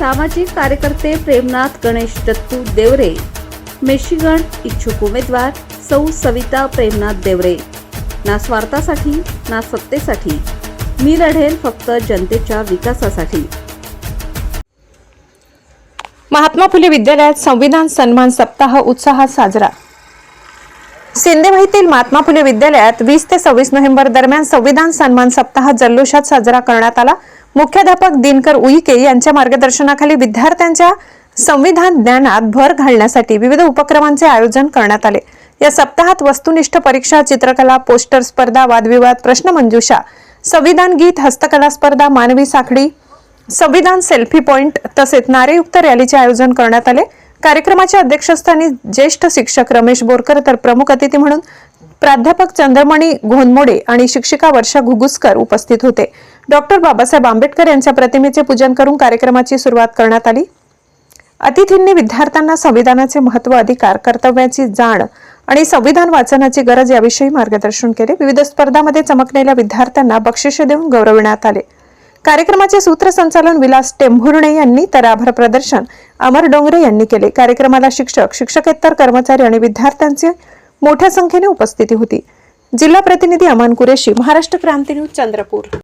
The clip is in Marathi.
सामाजिक कार्यकर्ते प्रेमनाथ गणेश दत्तू देवरे. मेशिगण इच्छुक उमेदवार सौ सविता प्रेमनाथ देवरे. ना स्वार्थासाठी ना सत्तेसाठी. मी लढेल फक्त जनतेच्या विकासासाठी. महात्मा फुले विद्यालयात संविधान सन्मान सप्ताह उत्साहात साजरा. सिंदेवाहीतील महात्मा फुले विद्यालयात वीस ते सव्वीस नोव्हेंबर दरम्यान संविधान सन्मान सप्ताह जल्लोषात साजरा करण्यात आला. मुख्याध्यापक दिनकर उईके यांच्या मार्गदर्शनाखाली विद्यार्थ्यांच्या संविधान ज्ञानात भर घालण्यासाठी विविध उपक्रमांचे आयोजन करण्यात आले. या सप्ताहात वस्तुनिष्ठ परीक्षा चित्रकला पोस्टर स्पर्धा वादविवाद प्रश्नमंजुषा संविधान गीत हस्तकला स्पर्धा मानवी साखळी संविधान सेल्फी पॉइंट तसेच नारेयुक्त रॅलीचे आयोजन करण्यात आले. कार्यक्रमाच्या अध्यक्षस्थानी ज्येष्ठ शिक्षक रमेश बोरकर तर प्रमुख अतिथी म्हणून प्राध्यापक चंद्रमणी घोनमोडे आणि शिक्षिका वर्षा घुगुसकर उपस्थित होते. डॉक्टर बाबासाहेब आंबेडकर यांच्या प्रतिमेचे पूजन करून कार्यक्रमाची सुरुवात करण्यात आली. अतिथींनी विद्यार्थ्यांना संविधानाचे महत्त्व अधिकार कर्तव्याची जाण आणि संविधान वाचनाची गरज याविषयी मार्गदर्शन केले. विविध स्पर्धामध्ये चमकलेल्या विद्यार्थ्यांना बक्षिसे देऊन गौरविण्यात आले. कार्यक्रमाचे सूत्रसंचालन विलास टेंभुर्णे यांनी तर आभार प्रदर्शन अमर डोंगरे यांनी केले. कार्यक्रमाला शिक्षक शिक्षकेतर कर्मचारी आणि विद्यार्थ्यांचे मोठ्या संख्येने उपस्थिती होती. जिल्हा प्रतिनिधी अमान कुरेशी महाराष्ट्र क्रांती न्यूज चंद्रपूर.